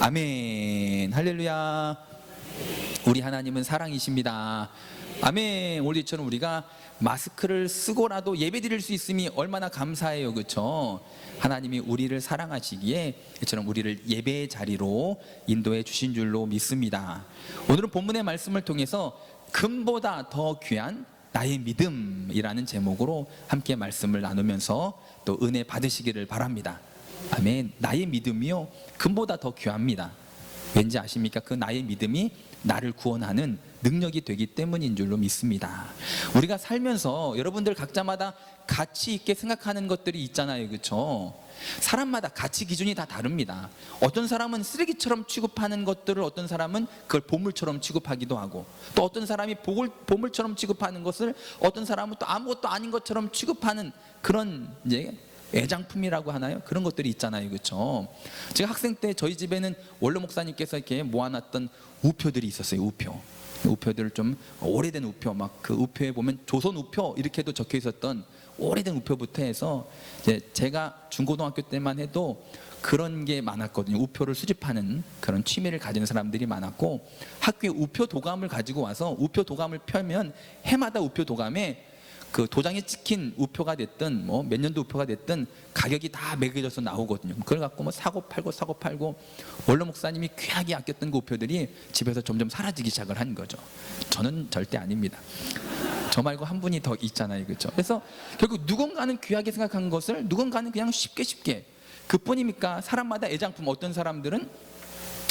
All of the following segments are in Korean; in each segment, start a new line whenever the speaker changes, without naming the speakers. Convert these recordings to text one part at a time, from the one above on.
아멘. 할렐루야. 우리 하나님은 사랑이십니다. 아멘. 오늘처럼 우리가 마스크를 쓰고라도 예배 드릴 수 있음이 얼마나 감사해요. 그렇죠? 하나님이 우리를 사랑하시기에 이처럼 우리를 예배의 자리로 인도해 주신 줄로 믿습니다. 오늘은 본문의 말씀을 통해서 금보다 더 귀한 나의 믿음이라는 제목으로 함께 말씀을 나누면서 또 은혜 받으시기를 바랍니다. 아멘. 나의 믿음이요. 금보다 더 귀합니다. 왠지 아십니까? 그 나의 믿음이 나를 구원하는 능력이 되기 때문인 줄로 믿습니다. 우리가 살면서 여러분들 각자마다 가치 있게 생각하는 것들이 있잖아요. 그렇죠? 사람마다 가치 기준이 다 다릅니다. 어떤 사람은 쓰레기처럼 취급하는 것들을 어떤 사람은 그걸 보물처럼 취급하기도 하고 또 어떤 사람이 보물, 보물처럼 취급하는 것을 어떤 사람은 또 아무것도 아닌 것처럼 취급하는 그런 이제 애장품이라고 하나요? 그런 것들이 있잖아요. 그렇죠? 제가 학생 때 저희 집에는 원로 목사님께서 이렇게 모아놨던 우표들이 있었어요. 우표. 우표들을 좀 오래된 우표 막 그 우표에 보면 조선 우표 이렇게도 적혀 있었던 오래된 우표부터 해서 이제 제가 중고등학교 때만 해도 그런 게 많았거든요. 우표를 수집하는 그런 취미를 가진 사람들이 많았고 학교에 우표 도감을 가지고 와서 우표 도감을 펴면 해마다 우표 도감에 그 도장에 찍힌 우표가 됐든 뭐 몇 년도 우표가 됐든 가격이 다 매겨져서 나오거든요. 그걸 갖고 뭐 사고 팔고 사고 팔고 원로 목사님이 귀하게 아꼈던 그 우표들이 집에서 점점 사라지기 시작을 한 거죠. 저는 절대 아닙니다. 저 말고 한 분이 더 있잖아요. 그렇죠? 그래서 결국 누군가는 귀하게 생각한 것을 누군가는 그냥 쉽게 쉽게 그뿐입니까? 사람마다 애장품 어떤 사람들은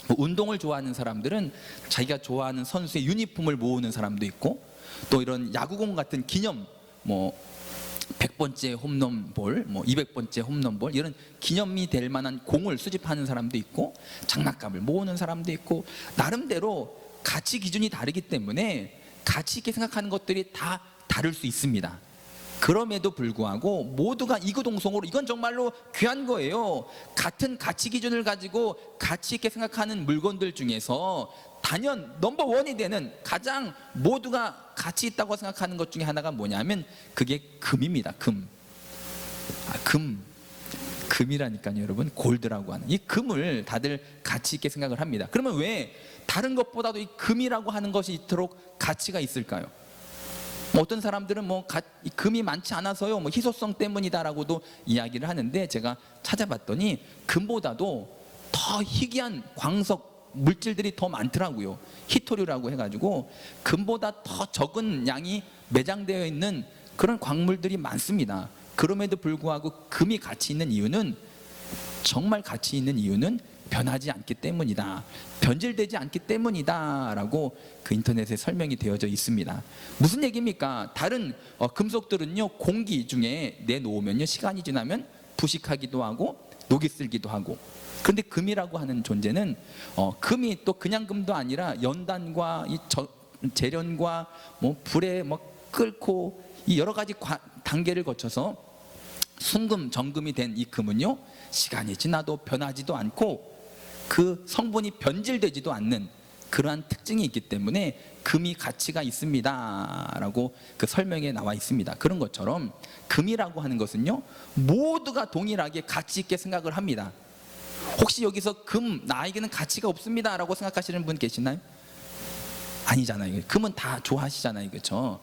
뭐 운동을 좋아하는 사람들은 자기가 좋아하는 선수의 유니폼을 모으는 사람도 있고 또 이런 야구공 같은 기념 뭐 100번째 홈런볼, 뭐 200번째 홈런볼 이런 기념이 될 만한 공을 수집하는 사람도 있고 장난감을 모으는 사람도 있고 나름대로 가치 기준이 다르기 때문에 가치 있게 생각하는 것들이 다 다를 수 있습니다. 그럼에도 불구하고 모두가 이구동성으로 이건 정말로 귀한 거예요. 같은 가치 기준을 가지고 가치 있게 생각하는 물건들 중에서 단연 넘버 원이 되는 가장 모두가 가치 있다고 생각하는 것 중에 하나가 뭐냐면 그게 금입니다. 금. 아, 금. 금이라니까요, 여러분. 골드라고 하는 이 금을 다들 가치 있게 생각을 합니다. 그러면 왜 다른 것보다도 이 금이라고 하는 것이 이토록 가치가 있을까요? 뭐 어떤 사람들은 뭐 가, 이 금이 많지 않아서요, 뭐 희소성 때문이다라고도 이야기를 하는데 제가 찾아봤더니 금보다도 더 희귀한 광석 물질들이 더 많더라고요. 히토류라고 해가지고 금보다 더 적은 양이 매장되어 있는 그런 광물들이 많습니다. 그럼에도 불구하고 금이 가치 있는 이유는 정말 가치 있는 이유는 변하지 않기 때문이다. 변질되지 않기 때문이다 라고 그 인터넷에 설명이 되어져 있습니다. 무슨 얘기입니까? 다른 어, 금속들은요 공기 중에 내놓으면요 시간이 지나면 부식하기도 하고 녹이 슬기도 하고 그런데 금이라고 하는 존재는 어, 금이 또 그냥 금도 아니라 연단과 이 저, 재련과 뭐 불에 뭐 끓고 이 여러 가지 과- 단계를 거쳐서 순금 정금이 된 이 금은요 시간이 지나도 변하지도 않고 그 성분이 변질되지도 않는 그러한 특징이 있기 때문에 금이 가치가 있습니다라고 그 설명에 나와 있습니다. 그런 것처럼 금이라고 하는 것은요 모두가 동일하게 가치 있게 생각을 합니다. 혹시 여기서 금 나에게는 가치가 없습니다라고 생각하시는 분 계시나요? 아니잖아요. 금은 다 좋아하시잖아요. 그렇죠?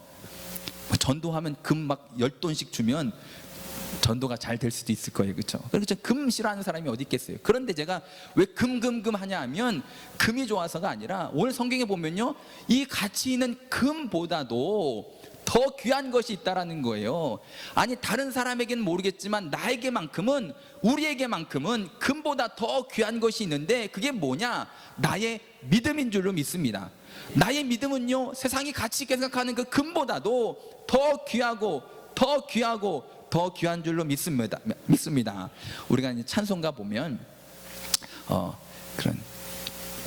뭐 전도하면 금 막 열 돈씩 주면 전도가 잘 될 수도 있을 거예요. 그렇죠? 그렇죠. 금 싫어하는 사람이 어디 있겠어요. 그런데 제가 왜 금금금 하냐 하면 금이 좋아서가 아니라 오늘 성경에 보면요. 이 가치 있는 금보다도 더 귀한 것이 있다라는 거예요. 아니 다른 사람에게는 모르겠지만 나에게만큼은 우리에게만큼은 금보다 더 귀한 것이 있는데 그게 뭐냐? 나의 믿음인 줄로 믿습니다. 나의 믿음은요 세상이 가치 있게 생각하는 그 금보다도 더 귀하고 더 귀하고 더 귀한 줄로 믿습니다. 믿습니다. 우리가 이제 찬송가 보면 어 그런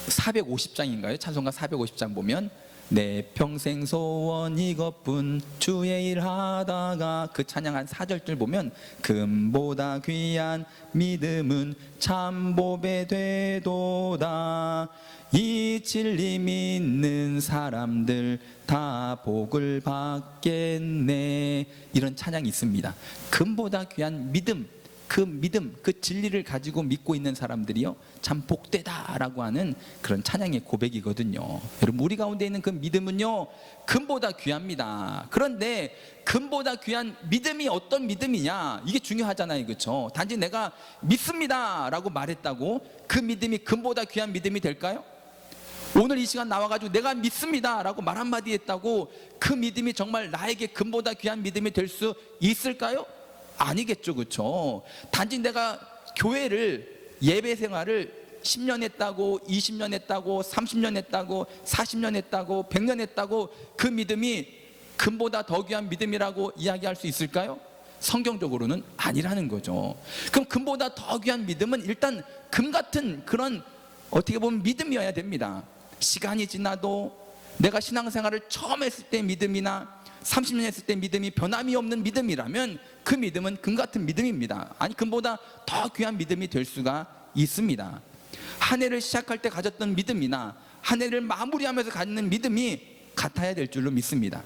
450장인가요? 찬송가 450장 보면 내 평생 소원 이것뿐 주의 일 하다가 그 찬양 한 4절들 보면 금보다 귀한 믿음은 참 보배 되도다 이 진리 믿는 사람들 다 복을 받겠네 이런 찬양이 있습니다 금보다 귀한 믿음 그 믿음, 그 진리를 가지고 믿고 있는 사람들이요 참 복되다라고 하는 그런 찬양의 고백이거든요. 여러분 우리 가운데 있는 그 믿음은요 금보다 귀합니다. 그런데 금보다 귀한 믿음이 어떤 믿음이냐 이게 중요하잖아요, 그렇죠? 단지 내가 믿습니다라고 말했다고 그 믿음이 금보다 귀한 믿음이 될까요? 오늘 이 시간 나와가지고 내가 믿습니다 라고 말 한마디 했다고 그 믿음이 정말 나에게 금보다 귀한 믿음이 될 수 있을까요? 아니겠죠, 그렇죠? 단지 내가 교회를 예배 생활을 10년 했다고, 20년 했다고, 30년 했다고, 40년 했다고, 100년 했다고 그 믿음이 금보다 더 귀한 믿음이라고 이야기할 수 있을까요? 성경적으로는 아니라는 거죠. 그럼 금보다 더 귀한 믿음은 일단 금 같은 그런 어떻게 보면 믿음이어야 됩니다. 시간이 지나도 내가 신앙생활을 처음 했을 때 믿음이나 30년 했을 때 믿음이 변함이 없는 믿음이라면 그 믿음은 금 같은 믿음입니다. 아니 금보다 더 귀한 믿음이 될 수가 있습니다. 한 해를 시작할 때 가졌던 믿음이나 한 해를 마무리하면서 갖는 믿음이 같아야 될 줄로 믿습니다.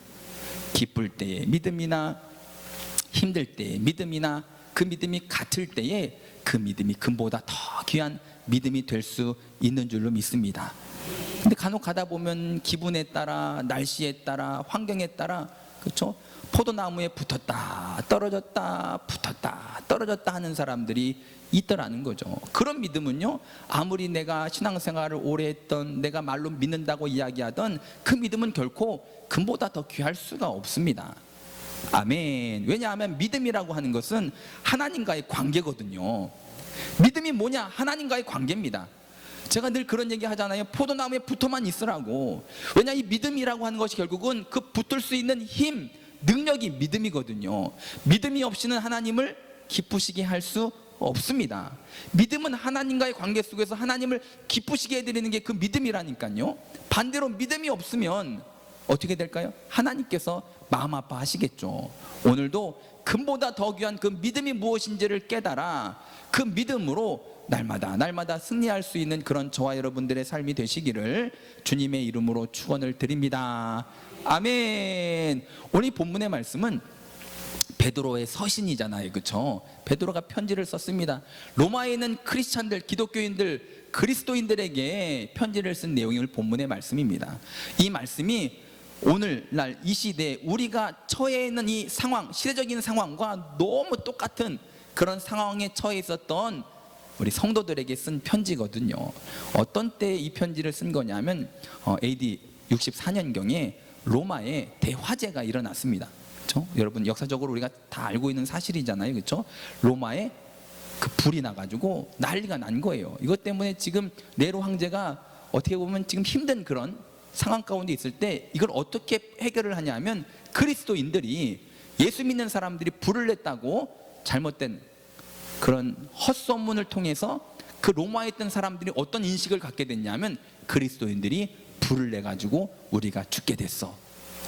기쁠 때의 믿음이나 힘들 때의 믿음이나 그 믿음이 같을 때에 그 믿음이 금보다 더 귀한 믿음이 될 수 있는 줄로 믿습니다. 근데 간혹 가다 보면 기분에 따라 날씨에 따라 환경에 따라 그렇죠? 포도나무에 붙었다 떨어졌다 붙었다 떨어졌다 하는 사람들이 있더라는 거죠. 그런 믿음은요 아무리 내가 신앙생활을 오래 했던 내가 말로 믿는다고 이야기하던 그 믿음은 결코 금보다 더 귀할 수가 없습니다. 아멘. 왜냐하면 믿음이라고 하는 것은 하나님과의 관계거든요. 믿음이 뭐냐? 하나님과의 관계입니다. 제가 늘 그런 얘기 하잖아요. 포도나무에 붙어만 있으라고. 왜냐 이 믿음이라고 하는 것이 결국은 그 붙을 수 있는 힘, 능력이 믿음이거든요. 믿음이 없이는 하나님을 기쁘시게 할 수 없습니다. 믿음은 하나님과의 관계 속에서 하나님을 기쁘시게 해드리는 게 그 믿음이라니까요. 반대로 믿음이 없으면 어떻게 될까요? 하나님께서 마음 아파하시겠죠. 오늘도 금보다 더 귀한 그 믿음이 무엇인지를 깨달아 그 믿음으로 날마다 날마다 승리할 수 있는 그런 저와 여러분들의 삶이 되시기를 주님의 이름으로 축원을 드립니다. 아멘. 오늘 이 본문의 말씀은 베드로의 서신이잖아요. 그렇죠? 베드로가 편지를 썼습니다. 로마에 있는 크리스찬들, 기독교인들, 그리스도인들에게 편지를 쓴 내용을 본문의 말씀입니다. 이 말씀이 오늘날 이 시대에 우리가 처해 있는 이 상황, 시대적인 상황과 너무 똑같은 그런 상황에 처해 있었던 우리 성도들에게 쓴 편지거든요. 어떤 때 이 편지를 쓴 거냐면 어, AD 64년경에 로마에 대화재가 일어났습니다. 그렇죠? 여러분 역사적으로 우리가 다 알고 있는 사실이잖아요. 그렇죠? 로마에 그 불이 나가지고 난리가 난 거예요. 이것 때문에 지금 네로 황제가 어떻게 보면 지금 힘든 그런 상황 가운데 있을 때 이걸 어떻게 해결을 하냐면 그리스도인들이 예수 믿는 사람들이 불을 냈다고 잘못된 그런 헛소문을 통해서 그 로마에 있던 사람들이 어떤 인식을 갖게 됐냐면 그리스도인들이 불을 내 가지고 우리가 죽게 됐어.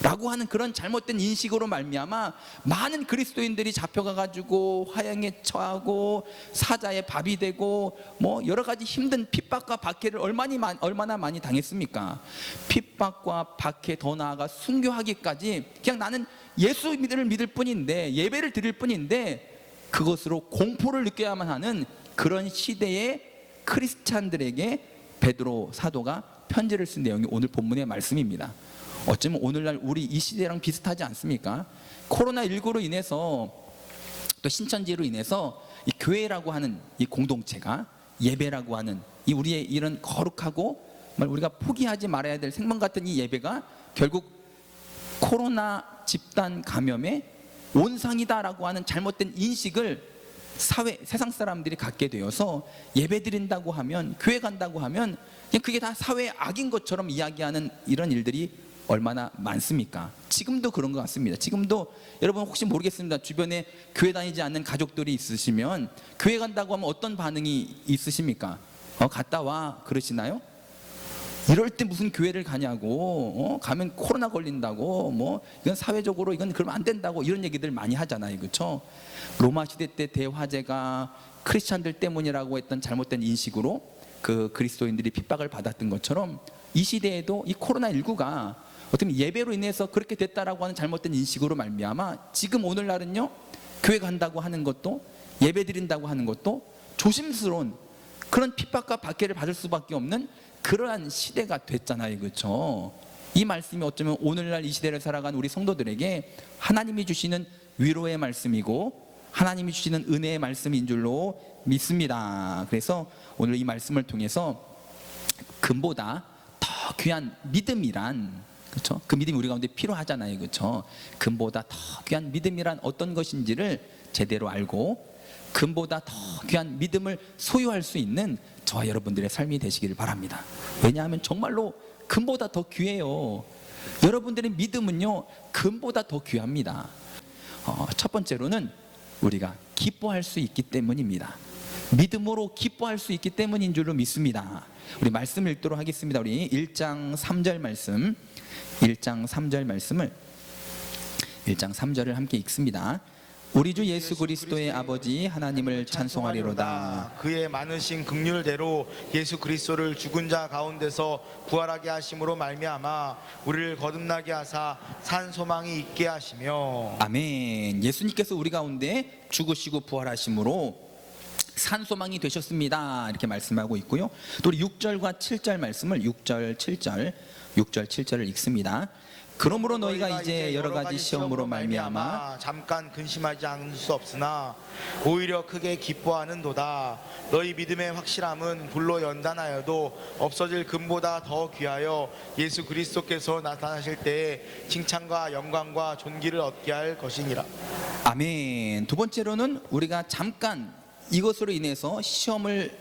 라고 하는 그런 잘못된 인식으로 말미암아 많은 그리스도인들이 잡혀가 가지고 화형에 처하고 사자의 밥이 되고 뭐 여러 가지 힘든 핍박과 박해를 얼마나 얼마나 많이 당했습니까? 핍박과 박해 더 나아가 순교하기까지 그냥 나는 예수 믿을 믿을 뿐인데 예배를 드릴 뿐인데 그것으로 공포를 느껴야만 하는 그런 시대의 크리스찬들에게 베드로 사도가 편지를 쓴 내용이 오늘 본문의 말씀입니다. 어쩌면 오늘날 우리 이 시대랑 비슷하지 않습니까? 코로나 19로 인해서 또 신천지로 인해서 이 교회라고 하는 이 공동체가 예배라고 하는 이 우리의 이런 거룩하고 우리가 포기하지 말아야 될 생명 같은 이 예배가 결국 코로나 집단 감염의 온상이다라고 하는 잘못된 인식을 사회 세상 사람들이 갖게 되어서 예배 드린다고 하면 교회 간다고 하면 그게 다 사회의 악인 것처럼 이야기하는 이런 일들이 얼마나 많습니까? 지금도 그런 것 같습니다. 지금도 여러분 혹시 모르겠습니다. 주변에 교회 다니지 않는 가족들이 있으시면 교회 간다고 하면 어떤 반응이 있으십니까? 어, 갔다 와 그러시나요? 이럴 때 무슨 교회를 가냐고 어? 가면 코로나 걸린다고 뭐 이건 사회적으로 이건 그러면 안 된다고 이런 얘기들 많이 하잖아요 그렇죠 로마 시대 때 대화제가 크리스찬들 때문이라고 했던 잘못된 인식으로 그 그리스도인들이 핍박을 받았던 것처럼 이 시대에도 이 코로나 19가 어떻게 예배로 인해서 그렇게 됐다라고 하는 잘못된 인식으로 말미암아 지금 오늘날은요 교회 간다고 하는 것도 예배 드린다고 하는 것도 조심스러운 그런 핍박과 박해를 받을 수밖에 없는 그러한 시대가 됐잖아요. 그렇죠? 이 말씀이 어쩌면 오늘날 이 시대를 살아간 우리 성도들에게 하나님이 주시는 위로의 말씀이고 하나님이 주시는 은혜의 말씀인 줄로 믿습니다. 그래서 오늘 이 말씀을 통해서 금보다 더 귀한 믿음이란 그렇죠? 그 믿음이 우리 가운데 필요하잖아요. 그렇죠? 금보다 더 귀한 믿음이란 어떤 것인지를 제대로 알고 금보다 더 귀한 믿음을 소유할 수 있는 저와 여러분들의 삶이 되시기를 바랍니다. 왜냐하면 정말로 금보다 더 귀해요. 여러분들의 믿음은요, 금보다 더 귀합니다. 어, 첫 번째로는 우리가 기뻐할 수 있기 때문입니다. 믿음으로 기뻐할 수 있기 때문인 줄로 믿습니다. 우리 말씀 읽도록 하겠습니다. 우리 1장 3절 말씀. 1장 3절 말씀을 1장 3절을 함께 읽습니다. 우리 주 예수 그리스도의 아버지 하나님을 찬송하리로다.
그의 많으신 긍휼대로 예수 그리스도를 죽은 자 가운데서 부활하게 하심으로 말미암아 우리를 거듭나게 하사 산 소망이 있게 하시며
아멘. 예수님께서 우리 가운데 죽으시고 부활하심으로 산 소망이 되셨습니다. 이렇게 말씀하고 있고요. 또 우리 6절과 7절 말씀을 6절, 7절, 6절, 7절을 읽습니다. 그러므로 너희가 이제 여러 가지 시험으로 말미암아
잠깐 근심하지 않을 수 없으나 오히려 크게 기뻐하는도다 너희 믿음의 확실함은 불로 연단하여도 없어질 금보다 더 귀하여 예수 그리스도께서 나타나실 때에 칭찬과 영광과 존귀를 얻게 할 것이니라
아멘. 두 번째로는 우리가 잠깐 이것으로 인해서 시험을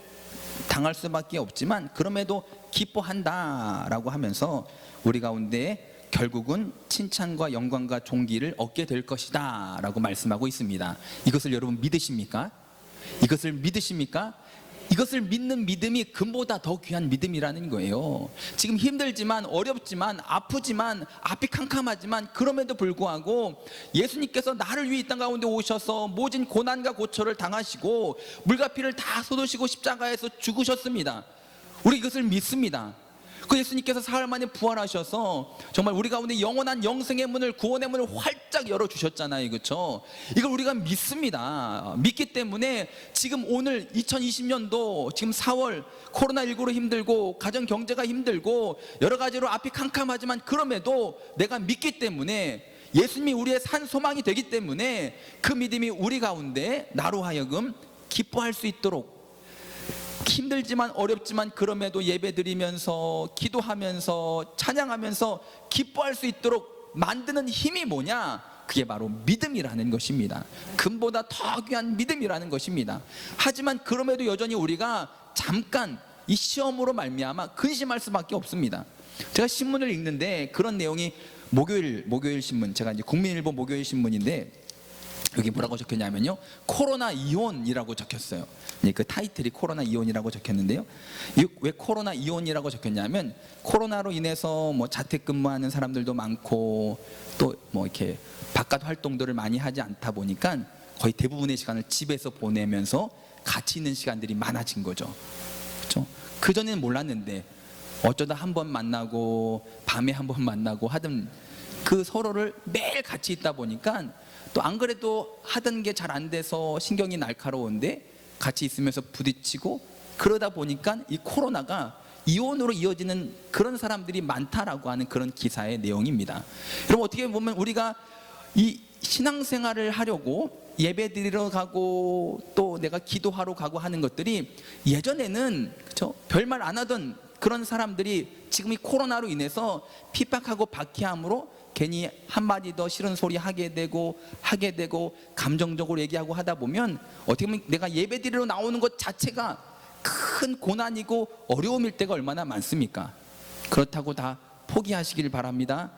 당할 수밖에 없지만 그럼에도 기뻐한다라고 하면서 우리 가운데 결국은 칭찬과 영광과 존귀를 얻게 될 것이다 라고 말씀하고 있습니다. 이것을 여러분 믿으십니까? 이것을 믿으십니까? 이것을 믿는 믿음이 금보다 더 귀한 믿음이라는 거예요. 지금 힘들지만 어렵지만 아프지만 앞이 캄캄하지만 그럼에도 불구하고 예수님께서 나를 위해 이 땅 가운데 오셔서 모진 고난과 고초를 당하시고 물과 피를 다 쏟으시고 십자가에서 죽으셨습니다. 우리 이것을 믿습니다. 그 예수님께서 사흘 만에 부활하셔서 정말 우리 가운데 영원한 영생의 문을 구원의 문을 활짝 열어 주셨잖아요. 그렇죠? 이걸 우리가 믿습니다. 믿기 때문에 지금 오늘 2020년도 지금 4월 코로나 19로 힘들고 가정 경제가 힘들고 여러 가지로 앞이 캄캄하지만 그럼에도 내가 믿기 때문에 예수님이 우리의 산 소망이 되기 때문에 그 믿음이 우리 가운데 나로 하여금 기뻐할 수 있도록 힘들지만 어렵지만 그럼에도 예배드리면서 기도하면서 찬양하면서 기뻐할 수 있도록 만드는 힘이 뭐냐? 그게 바로 믿음이라는 것입니다. 금보다 더 귀한 믿음이라는 것입니다. 하지만 그럼에도 여전히 우리가 잠깐 이 시험으로 말미암아 근심할 수밖에 없습니다. 제가 신문을 읽는데 그런 내용이 목요일 목요일 신문 제가 이제 국민일보 목요일 신문인데 여기 뭐라고 적혔냐면요. 코로나 이혼이라고 적혔어요. 네, 그 타이틀이 코로나 이혼이라고 적혔는데요. 이왜 코로나 이혼이라고 적혔냐면 코로나로 인해서 뭐 자택근무하는 사람들도 많고 또 뭐 이렇게 바깥 활동들을 많이 하지 않다 보니까 거의 대부분의 시간을 집에서 보내면서 같이 있는 시간들이 많아진 거죠. 그렇죠? 그 전에는 몰랐는데 어쩌다 한 번 만나고 밤에 한 번 만나고 하던 그 서로를 매일 같이 있다 보니까 또 안 그래도 하던 게 잘 안 돼서 신경이 날카로운데 같이 있으면서 부딪히고 그러다 보니까 이 코로나가 이혼으로 이어지는 그런 사람들이 많다라고 하는 그런 기사의 내용입니다. 여러분 어떻게 보면 우리가 이 신앙생활을 하려고 예배 드리러 가고 또 내가 기도하러 가고 하는 것들이 예전에는 그쵸? 별말 안 하던 그런 사람들이 지금 이 코로나로 인해서 핍박하고 박해함으로 괜히 한마디 더 싫은 소리 하게 되고 하게 되고 감정적으로 얘기하고 하다 보면 어떻게 보면 내가 예배 드리러 나오는 것 자체가 큰 고난이고 어려움일 때가 얼마나 많습니까? 그렇다고 다 포기하시길 바랍니다.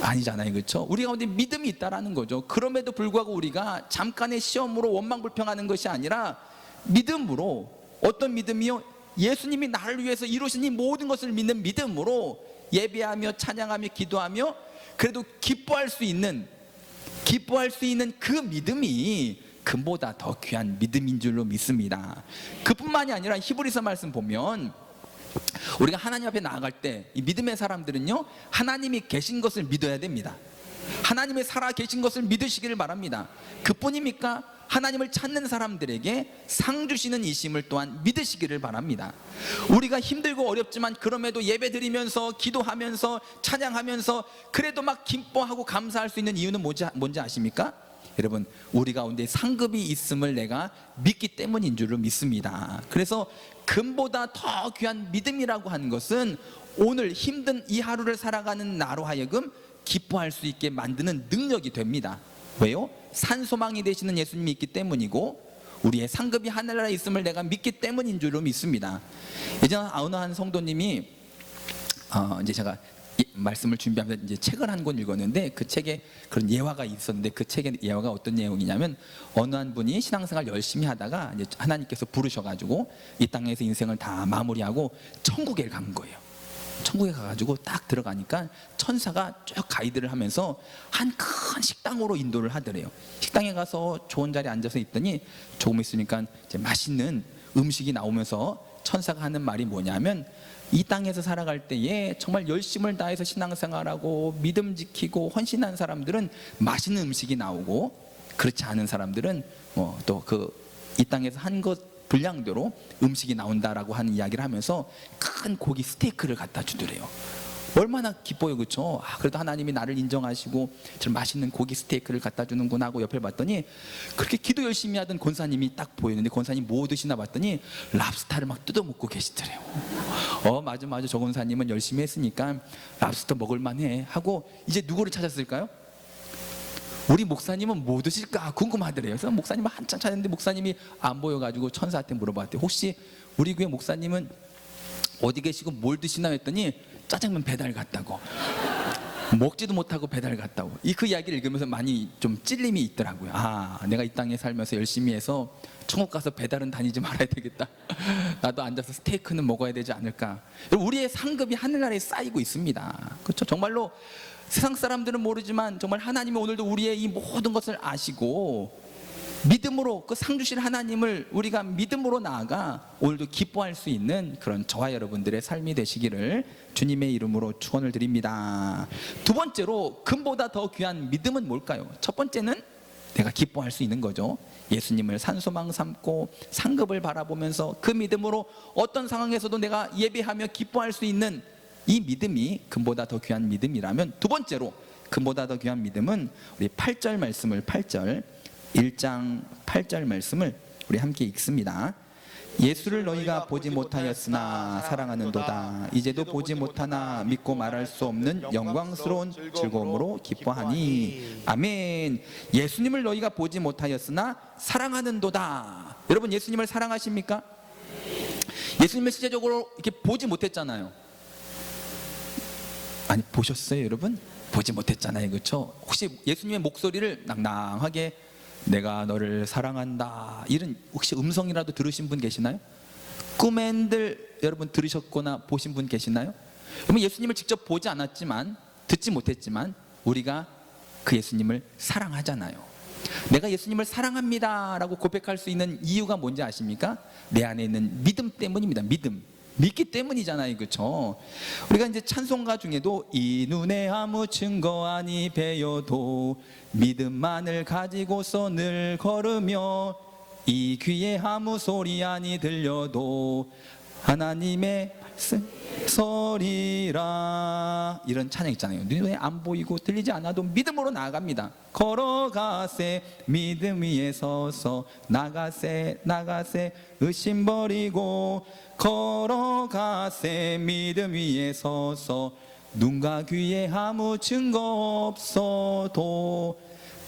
아니잖아요. 그렇죠? 우리 가운데 믿음이 있다라는 거죠. 그럼에도 불구하고 우리가 잠깐의 시험으로 원망 불평하는 것이 아니라 믿음으로 어떤 믿음이요? 예수님이 나를 위해서 이루신 이 모든 것을 믿는 믿음으로 예배하며 찬양하며 기도하며 그래도 기뻐할 수 있는 기뻐할 수 있는 그 믿음이 금보다 더 귀한 믿음인 줄로 믿습니다. 그뿐만이 아니라 히브리서 말씀 보면 우리가 하나님 앞에 나아갈 때 이 믿음의 사람들은요 하나님이 계신 것을 믿어야 됩니다. 하나님의 살아 계신 것을 믿으시기를 바랍니다. 그뿐입니까? 하나님을 찾는 사람들에게 상 주시는 이심을 또한 믿으시기를 바랍니다. 우리가 힘들고 어렵지만 그럼에도 예배 드리면서 기도하면서 찬양하면서 그래도 막 기뻐하고 감사할 수 있는 이유는 뭔지, 뭔지 아십니까? 여러분 우리 가운데 상급이 있음을 내가 믿기 때문인 줄을 믿습니다. 그래서 금보다 더 귀한 믿음이라고 하는 것은 오늘 힘든 이 하루를 살아가는 나로 하여금 기뻐할 수 있게 만드는 능력이 됩니다. 왜요? 산소망이 되시는 예수님이 있기 때문이고 우리의 상급이 하늘나라에 있음을 내가 믿기 때문인 줄로 믿습니다. 예전 어느 한 성도님이 어, 이제 제가 이 말씀을 준비하면서 이제 책을 한 권 읽었는데 그 책에 그런 예화가 있었는데 그 책의 예화가 어떤 내용이냐면 어느 한 분이 신앙생활 열심히 하다가 이제 하나님께서 부르셔가지고 이 땅에서 인생을 다 마무리하고 천국에 간 거예요. 천국에 가가지고 딱 들어가니까 천사가 쭉 가이드를 하면서 한 큰 식당으로 인도를 하더래요. 식당에 가서 좋은 자리에 앉아서 있더니 조금 있으니까 이제 맛있는 음식이 나오면서 천사가 하는 말이 뭐냐면 이 땅에서 살아갈 때에 정말 열심을 다해서 신앙생활하고 믿음 지키고 헌신한 사람들은 맛있는 음식이 나오고 그렇지 않은 사람들은 뭐 또 그 이 땅에서 한 것 분량대로 음식이 나온다라고 하는 이야기를 하면서 큰 고기 스테이크를 갖다 주더래요. 얼마나 기뻐요, 그렇죠? 아, 그래도 하나님이 나를 인정하시고 저 맛있는 고기 스테이크를 갖다 주는구나 하고 옆에 봤더니 그렇게 기도 열심히 하던 권사님이 딱 보이는데 권사님 뭐 드시나 봤더니 랍스타를 막 뜯어 먹고 계시더래요. 어, 맞아, 맞아. 저 권사님은 열심히 했으니까 랍스터 먹을만 해 하고 이제 누구를 찾았을까요? 우리 목사님은 뭐 드실까 궁금하더래요. 그래서 목사님을 한참 찾았는데 목사님이 안 보여가지고 천사한테 물어봤대요. 혹시 우리 교회 목사님은 어디 계시고 뭘 드시나 했더니 짜장면 배달 갔다고. 먹지도 못하고 배달 갔다고. 이 그 이야기를 읽으면서 많이 좀 찔림이 있더라고요. 아, 내가 이 땅에 살면서 열심히 해서 천국 가서 배달은 다니지 말아야 되겠다. 나도 앉아서 스테이크는 먹어야 되지 않을까. 우리의 상급이 하늘나라에 쌓이고 있습니다. 그렇죠? 정말로 세상 사람들은 모르지만 정말 하나님이 오늘도 우리의 이 모든 것을 아시고 믿음으로 그 상 주실 하나님을 우리가 믿음으로 나아가 오늘도 기뻐할 수 있는 그런 저와 여러분들의 삶이 되시기를 주님의 이름으로 축원을 드립니다. 두 번째로 금보다 더 귀한 믿음은 뭘까요? 첫 번째는 내가 기뻐할 수 있는 거죠. 예수님을 산소망 삼고 상급을 바라보면서 그 믿음으로 어떤 상황에서도 내가 예배하며 기뻐할 수 있는 이 믿음이 금보다 더 귀한 믿음이라면 두 번째로 금보다 더 귀한 믿음은 우리 8절 말씀을 8절 1장 8절 말씀을 우리 함께 읽습니다. 예수를 너희가 보지 못하였으나 사랑하는도다. 이제도 보지 못하나 믿고 말할 수 없는 영광스러운 즐거움으로 기뻐하니. 아멘. 예수님을 너희가 보지 못하였으나 사랑하는도다. 여러분 예수님을 사랑하십니까? 예수님을 실제적으로 이렇게 보지 못했잖아요. 아니 보셨어요, 여러분? 보지 못했잖아요, 그렇죠? 혹시 예수님의 목소리를 낭낭하게 내가 너를 사랑한다 이런 혹시 음성이라도 들으신 분 계시나요? 꿈엔들 여러분 들으셨거나 보신 분 계시나요? 여러분 예수님을 직접 보지 않았지만 듣지 못했지만 우리가 그 예수님을 사랑하잖아요. 내가 예수님을 사랑합니다라고 고백할 수 있는 이유가 뭔지 아십니까? 내 안에 있는 믿음 때문입니다. 믿음. 믿기 때문이잖아요. 그렇죠? 우리가 이제 찬송가 중에도 이 눈에 아무 증거 아니 배여도 믿음만을 가지고서 늘 걸으며 이 귀에 아무 소리 아니 들려도 하나님의 서리라 이런 찬양 있잖아요. 눈에 안 보이고 들리지 않아도 믿음으로 나아갑니다. 걸어가세 믿음 위에 서서 나가세 나가세 의심 버리고 걸어가세 믿음 위에 서서 눈과 귀에 아무 증거 없어도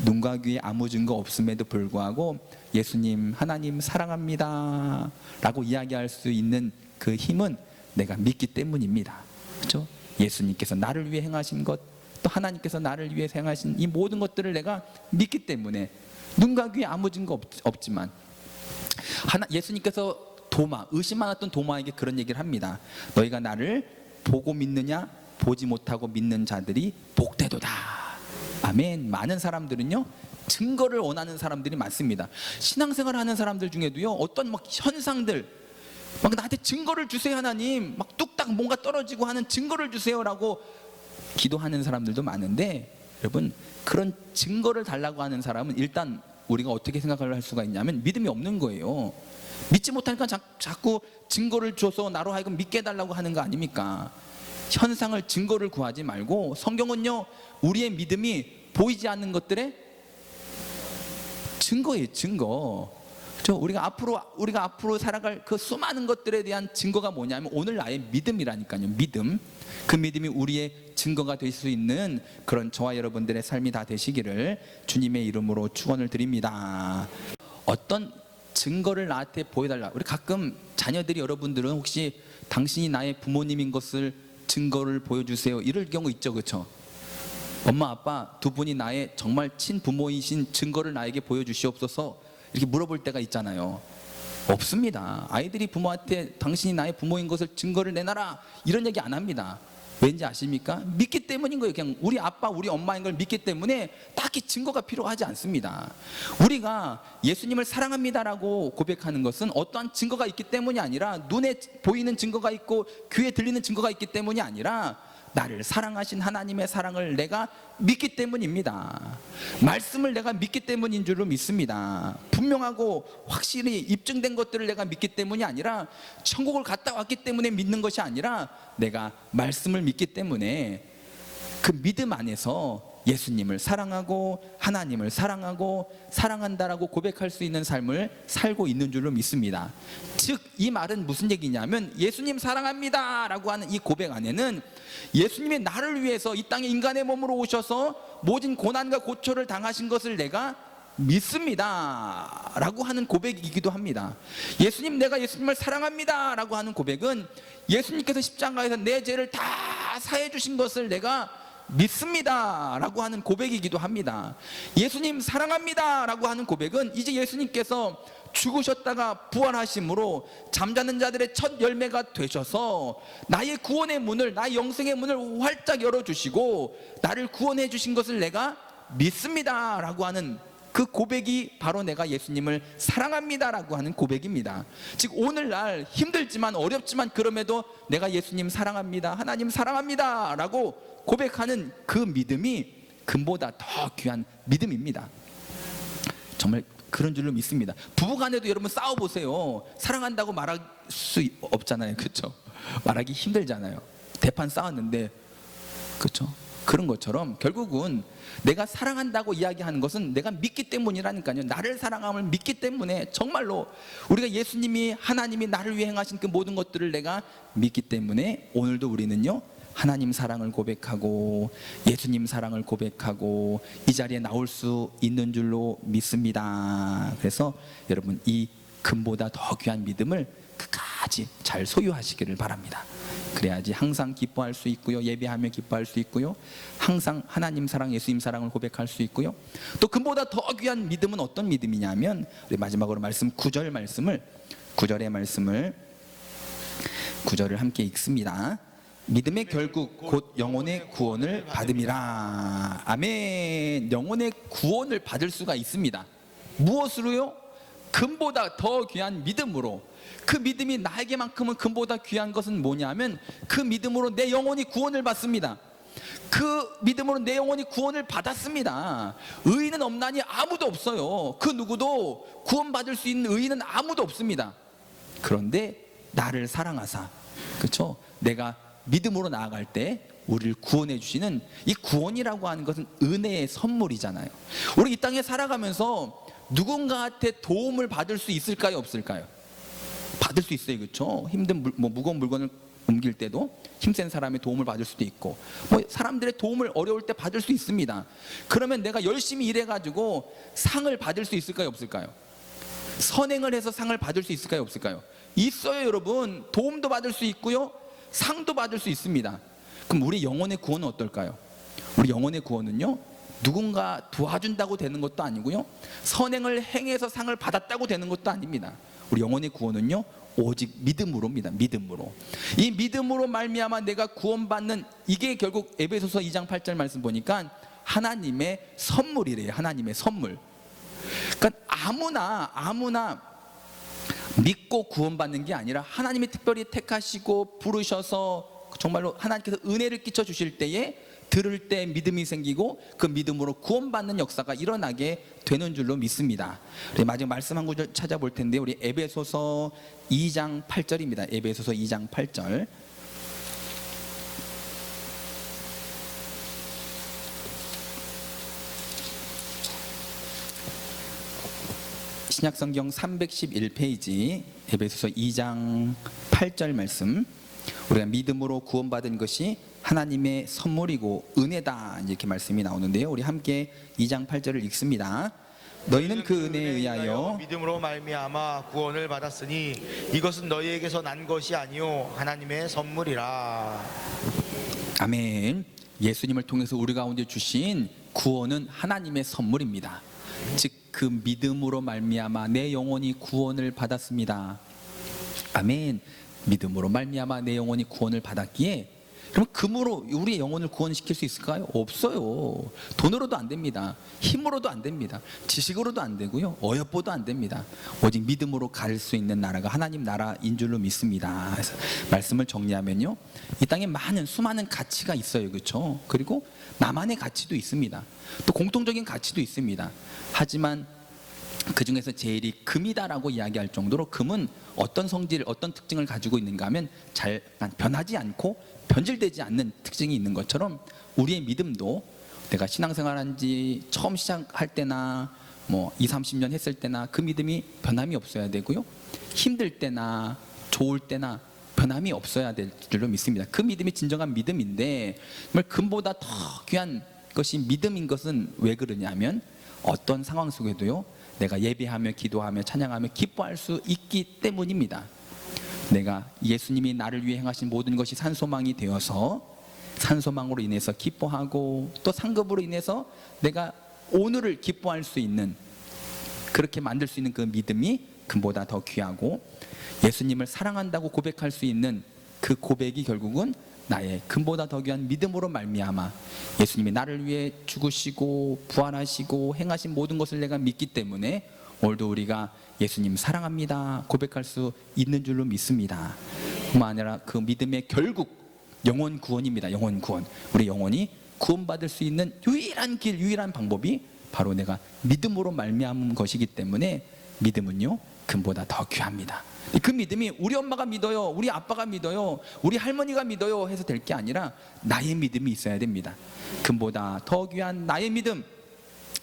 눈과 귀에 아무 증거 없음에도 불구하고 예수님 하나님 사랑합니다 라고 이야기할 수 있는 그 힘은 내가 믿기 때문입니다 그렇죠? 예수님께서 나를 위해 행하신 것 또 하나님께서 나를 위해 행하신 이 모든 것들을 내가 믿기 때문에 눈과 귀에 아무 증거 없, 없지만 하나 예수님께서 도마 의심 많았던 도마에게 그런 얘기를 합니다. 너희가 나를 보고 믿느냐 보지 못하고 믿는 자들이 복되도다. 아멘. 많은 사람들은요 증거를 원하는 사람들이 많습니다. 신앙생활 하는 사람들 중에도요 어떤 막 현상들 막 나한테 증거를 주세요 하나님 막 뚝딱 뭔가 떨어지고 하는 증거를 주세요라고 기도하는 사람들도 많은데 여러분 그런 증거를 달라고 하는 사람은 일단 우리가 어떻게 생각을 할 수가 있냐면 믿음이 없는 거예요. 믿지 못하니까 자, 자꾸 증거를 줘서 나로 하여금 믿게 해달라고 하는 거 아닙니까? 현상을 증거를 구하지 말고 성경은요 우리의 믿음이 보이지 않는 것들의 증거예요 증거 저 우리가 앞으로 우리가 앞으로 살아갈 그 수많은 것들에 대한 증거가 뭐냐면 오늘 나의 믿음이라니까요. 믿음. 그 믿음이 우리의 증거가 될 수 있는 그런 저와 여러분들의 삶이 다 되시기를 주님의 이름으로 축원을 드립니다. 어떤 증거를 나한테 보여달라. 우리 가끔 자녀들이 여러분들은 혹시 당신이 나의 부모님인 것을 증거를 보여주세요. 이럴 경우 있죠. 그렇죠? 엄마 아빠 두 분이 나의 정말 친부모이신 증거를 나에게 보여주시옵소서 이렇게 물어볼 때가 있잖아요. 없습니다. 아이들이 부모한테 당신이 나의 부모인 것을 증거를 내놔라 이런 얘기 안 합니다. 왠지 아십니까? 믿기 때문인 거예요. 그냥 우리 아빠, 우리 엄마인 걸 믿기 때문에 딱히 증거가 필요하지 않습니다. 우리가 예수님을 사랑합니다라고 고백하는 것은 어떠한 증거가 있기 때문이 아니라 눈에 보이는 증거가 있고 귀에 들리는 증거가 있기 때문이 아니라 나를 사랑하신 하나님의 사랑을 내가 믿기 때문입니다. 말씀을 내가 믿기 때문인 줄로 믿습니다. 분명하고 확실히 입증된 것들을 내가 믿기 때문이 아니라 천국을 갔다 왔기 때문에 믿는 것이 아니라 내가 말씀을 믿기 때문에 그 믿음 안에서 예수님을 사랑하고 하나님을 사랑하고 사랑한다라고 고백할 수 있는 삶을 살고 있는 줄로 믿습니다. 즉 이 말은 무슨 얘기냐면 예수님 사랑합니다 라고 하는 이 고백 안에는 예수님이 나를 위해서 이 땅에 인간의 몸으로 오셔서 모든 고난과 고초를 당하신 것을 내가 믿습니다. 라고 하는 고백이기도 합니다. 예수님, 내가 예수님을 사랑합니다. 라고 하는 고백은 예수님께서 십자가에서 내 죄를 다 사해 주신 것을 내가 믿습니다. 라고 하는 고백이기도 합니다. 예수님 사랑합니다. 라고 하는 고백은 이제 예수님께서 죽으셨다가 부활하심으로 잠자는 자들의 첫 열매가 되셔서 나의 구원의 문을, 나의 영생의 문을 활짝 열어주시고 나를 구원해 주신 것을 내가 믿습니다. 라고 하는 그 고백이 바로 내가 예수님을 사랑합니다라고 하는 고백입니다. 즉 오늘날 힘들지만 어렵지만 그럼에도 내가 예수님 사랑합니다. 하나님 사랑합니다라고 고백하는 그 믿음이 금보다 더 귀한 믿음입니다. 정말 그런 줄로 믿습니다. 부부간에도 여러분 싸워 보세요. 사랑한다고 말할 수 없잖아요. 그렇죠? 말하기 힘들잖아요. 대판 싸웠는데 그렇죠? 그런 것처럼 결국은 내가 사랑한다고 이야기하는 것은 내가 믿기 때문이라니까요. 나를 사랑함을 믿기 때문에 정말로 우리가 예수님이 하나님이 나를 위해 행하신 그 모든 것들을 내가 믿기 때문에 오늘도 우리는요. 하나님 사랑을 고백하고 예수님 사랑을 고백하고 이 자리에 나올 수 있는 줄로 믿습니다. 그래서 여러분 이 금보다 더 귀한 믿음을 끝까지 잘 소유하시기를 바랍니다. 그래야지 항상 기뻐할 수 있고요. 예배하며 기뻐할 수 있고요. 항상 하나님 사랑, 예수님 사랑을 고백할 수 있고요. 또 금보다 더 귀한 믿음은 어떤 믿음이냐면 우리 마지막으로 말씀 9절 말씀을 9절의 말씀을 9절을 함께 읽습니다. 믿음의 결국 곧 영혼의 구원을 받음이라. 아멘. 영혼의 구원을 받을 수가 있습니다. 무엇으로요? 금보다 더 귀한 믿음으로. 그 믿음이 나에게만큼은 금보다 귀한 것은 뭐냐면 그 믿음으로 내 영혼이 구원을 받습니다. 그 믿음으로 내 영혼이 구원을 받았습니다. 의인은 없나니 아무도 없어요. 그 누구도 구원받을 수 있는 의인은 아무도 없습니다. 그런데 나를 사랑하사, 그렇죠? 내가 믿음으로 나아갈 때 우리를 구원해 주시는 이 구원이라고 하는 것은 은혜의 선물이잖아요. 우리 이 땅에 살아가면서 누군가한테 도움을 받을 수 있을까요, 없을까요? 받을 수 있어요, 그렇죠? 힘든 물, 뭐 무거운 물건을 옮길 때도 힘센 사람의 도움을 받을 수도 있고, 뭐 사람들의 도움을 어려울 때 받을 수 있습니다. 그러면 내가 열심히 일해 가지고 상을 받을 수 있을까요, 없을까요? 선행을 해서 상을 받을 수 있을까요, 없을까요? 있어요, 여러분. 도움도 받을 수 있고요, 상도 받을 수 있습니다. 그럼 우리 영혼의 구원은 어떨까요? 우리 영혼의 구원은요, 누군가 도와준다고 되는 것도 아니고요, 선행을 행해서 상을 받았다고 되는 것도 아닙니다. 우리 영혼의 구원은요, 오직 믿음으로입니다. 믿음으로. 이 믿음으로 말미암아 내가 구원받는 이게 결국 에베소서 2장 8절 말씀 보니까 하나님의 선물이래요. 하나님의 선물. 그러니까 아무나 아무나 믿고 구원받는 게 아니라 하나님이 특별히 택하시고 부르셔서 정말로 하나님께서 은혜를 끼쳐 주실 때에 들을 때 믿음이 생기고 그 믿음으로 구원받는 역사가 일어나게 되는 줄로 믿습니다. 마지막 말씀 한 구절 찾아볼 텐데 우리 에베소서 2장 8절입니다. 에베소서 2장 8절. 신약 성경 311페이지 에베소서 2장 8절 말씀 우리가 믿음으로 구원받은 것이 하나님의 선물이고 은혜다 이렇게 말씀이 나오는데요 우리 함께 2장 8절을 읽습니다 너희는 그 은혜에 의하여
믿음으로 말미암아 구원을 받았으니 이것은 너희에게서 난 것이 아니요 하나님의 선물이라.
아멘. 예수님을 통해서 우리 가운데 주신 구원은 하나님의 선물입니다. 즉그 믿음으로 말미암아 내 영혼이 구원을 받았습니다. 아멘. 믿음으로 말미암아 내 영혼이 구원을 받았기에 그럼 금으로 우리의 영혼을 구원시킬 수 있을까요? 없어요. 돈으로도 안 됩니다. 힘으로도 안 됩니다. 지식으로도 안 되고요. 어여뽀도 안 됩니다. 오직 믿음으로 갈 수 있는 나라가 하나님 나라인 줄로 믿습니다. 그래서 말씀을 정리하면요. 이 땅에 많은 수많은 가치가 있어요. 그렇죠? 그리고 나만의 가치도 있습니다. 또 공통적인 가치도 있습니다. 하지만 그 중에서 제일이 금이다라고 이야기할 정도로 금은 어떤 성질, 어떤 특징을 가지고 있는가 하면 잘 변하지 않고 변질되지 않는 특징이 있는 것처럼 우리의 믿음도 내가 신앙생활한 지 처음 시작할 때나 뭐 2, 30년 했을 때나 그 믿음이 변함이 없어야 되고요. 힘들 때나 좋을 때나 변함이 없어야 될 줄로 믿습니다. 그 믿음이 진정한 믿음인데 정말 금보다 더 귀한 것이 믿음인 것은 왜 그러냐면 어떤 상황 속에도요. 내가 예배하며 기도하며 찬양하며 기뻐할 수 있기 때문입니다. 내가 예수님이 나를 위해 행하신 모든 것이 산소망이 되어서 산소망으로 인해서 기뻐하고 또 상급으로 인해서 내가 오늘을 기뻐할 수 있는 그렇게 만들 수 있는 그 믿음이 금보다 더 귀하고 예수님을 사랑한다고 고백할 수 있는 그 고백이 결국은 나의 금보다 더 귀한 믿음으로 말미암아 예수님이 나를 위해 죽으시고 부활하시고 행하신 모든 것을 내가 믿기 때문에 오늘도 우리가 예수님 사랑합니다 고백할 수 있는 줄로 믿습니다. 뿐만 아니라 그 믿음의 결국 영혼 구원입니다. 영혼 구원. 우리 영혼이 구원받을 수 있는 유일한 길, 유일한 방법이 바로 내가 믿음으로 말미암은 것이기 때문에 믿음은요 금보다 더 귀합니다. 그 믿음이 우리 엄마가 믿어요, 우리 아빠가 믿어요, 우리 할머니가 믿어요 해서 될 게 아니라 나의 믿음이 있어야 됩니다. 금보다 더 귀한 나의 믿음,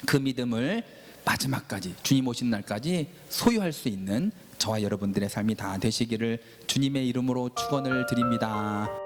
그 믿음을 마지막까지 주님 오신 날까지 소유할 수 있는 저와 여러분들의 삶이 다 되시기를 주님의 이름으로 축원을 드립니다.